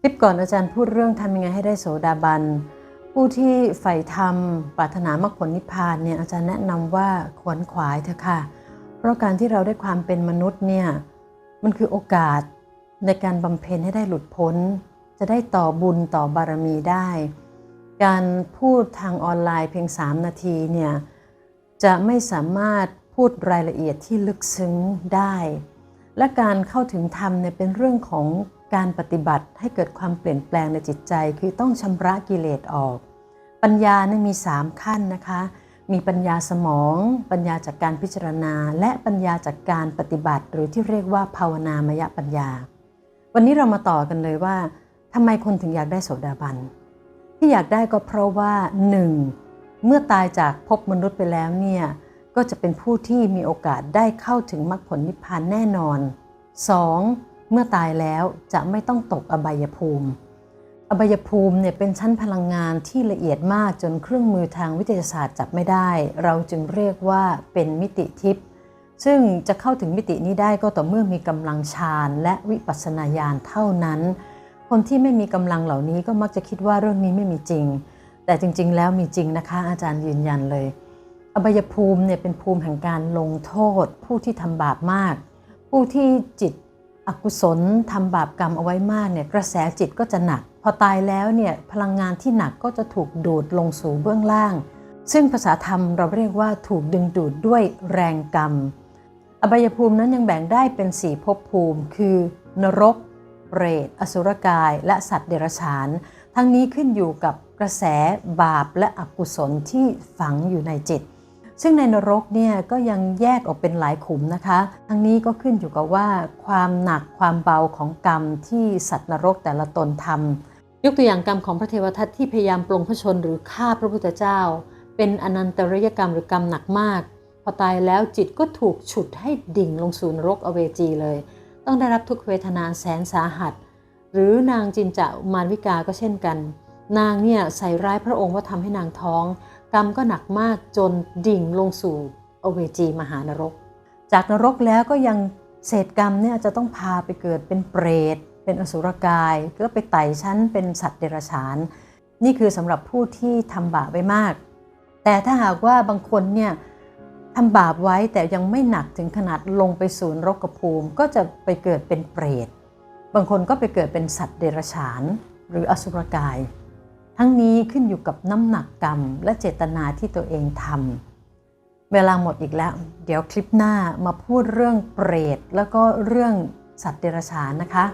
คลิปก่อนอาจารย์พูดเรื่องทำยังไงให้ได้โสดาบัน ผู้ที่ใฝ่ธรรมปรารถนามรรคผลนิพพานเนี่ยอาจารย์แนะนำว่าขวนขวายเถอะค่ะ เพราะการที่เราได้ความเป็นมนุษย์เนี่ยมันคือโอกาสในการบำเพ็ญให้ได้หลุดพ้น จะได้ต่อบุญต่อบารมีได้ การพูดทางออนไลน์เพียง 3 นาทีเนี่ยจะไม่สามารถพูดรายละเอียดที่ลึกซึ้งได้ และการเข้าถึงธรรมเนี่ยเป็นเรื่องของการปฏิบัติให้เกิดความเปลี่ยนแปลงในจิตใจ คือต้องชำระกิเลสออก ปัญญาเนี่ยมี 3 ขั้นนะคะ มีปัญญาสมอง ปัญญาจากการพิจารณา และปัญญาจากการปฏิบัติ หรือที่เรียกว่าภาวนามยปัญญา วันนี้เรามาต่อกันเลยว่าทำไมคนถึงอยากได้โสดาบัน ที่อยากได้ก็เพราะว่า 1. เมื่อตายจากภพมนุษย์ไปแล้วเนี่ย ก็จะเป็นผู้ที่มีโอกาสได้เข้าถึงมรรคผลนิพพานแน่นอน 2. เมื่อตายแล้วจะไม่ต้องตกอบายภูมิ อบายภูมิเนี่ยเป็นชั้นพลังงานที่ละเอียดมากจนเครื่องมือทางวิทยาศาสตร์จับไม่ได้ เราจึงเรียกว่าเป็นมิติทิพย์ซึ่งจะเข้าถึงมิตินี้ได้ก็ต่อเมื่อมีกำลังฌานและวิปัสสนาญาณเท่านั้น คนที่ไม่มีกำลังเหล่านี้ก็มักจะคิดว่าเรื่องนี้ไม่มีจริง แต่จริง ๆ แล้วมีจริงนะคะ อาจารย์ยืนยันเลย อบายภูมิเนี่ยเป็นภูมิแห่งการลงโทษ ผู้ที่ทำบาปมาก ผู้ที่จิตอกุศลทำบาปกรรมเอาไว้มากเนี่ยกระแสจิตก็จะหนัก พอตายแล้วเนี่ยพลังงานที่หนักก็จะถูกดูดลงสู่เบื้องล่าง ซึ่งภาษาธรรมเราเรียกว่าถูกดึงดูดด้วยแรงกรรม อบายภูมินั้นยังแบ่งได้เป็นสี่ภพภูมิ คือนรก เปรต อสุรกาย และสัตว์เดรัจฉาน ทั้งนี้ขึ้นอยู่กับกระแสบาปและอกุศลที่ฝังอยู่ในจิต ซึ่งในนรกเนี่ยก็ยังแยกออกเป็นหลายขุมนะคะ ทั้งนี้ก็ขึ้นอยู่กับว่า ความหนักความเบาของกรรมที่สัตว์นรกแต่ละตนทำยกตัวอย่างกรรมของพระเทวทัตที่พยายามปลงพระชนหรือฆ่าพระพุทธเจ้า เป็นอนันตริยกรรมหรือกรรมหนักมาก พอตายแล้วจิตก็ถูกฉุดให้ดิ่งลงสู่นรกอเวจีเลย ต้องได้รับทุกเวทนาแสนสาหัส หรือนางจินจะมารวิกาก็เช่นกัน นางเนี่ยใส่ร้ายพระองค์ว่าทำให้นางท้อง กรรมก็หนักมากจนดิ่งลงสู่อเวจีมหานรก จากนรกแล้วก็ยังเศษกรรมเนี่ยจะต้องพาไปเกิดเป็นเปรต เป็นอสุรกายก็ไปไต่ชั้นเป็นสัตว์เดรัจฉาน นี่คือสำหรับผู้ที่ทำบาปไว้มาก แต่ถ้าหากว่าบางคนเนี่ยทำบาปไว้แต่ยังไม่หนักถึงขนาดลงไปสู่นรกภูมิ ก็จะไปเกิดเป็นเปรต บางคนก็ไปเกิดเป็นสัตว์เดรัจฉาน หรืออสุรกาย ทั้งนี้ขึ้นอยู่กับน้ำหนักกรรมและเจตนาที่ตัวเองทำเวลาหมดอีกแล้ว เดี๋ยวคลิปหน้ามาพูดเรื่องเปรต แล้วก็เรื่องสัตว์เดรัจฉานนะคะ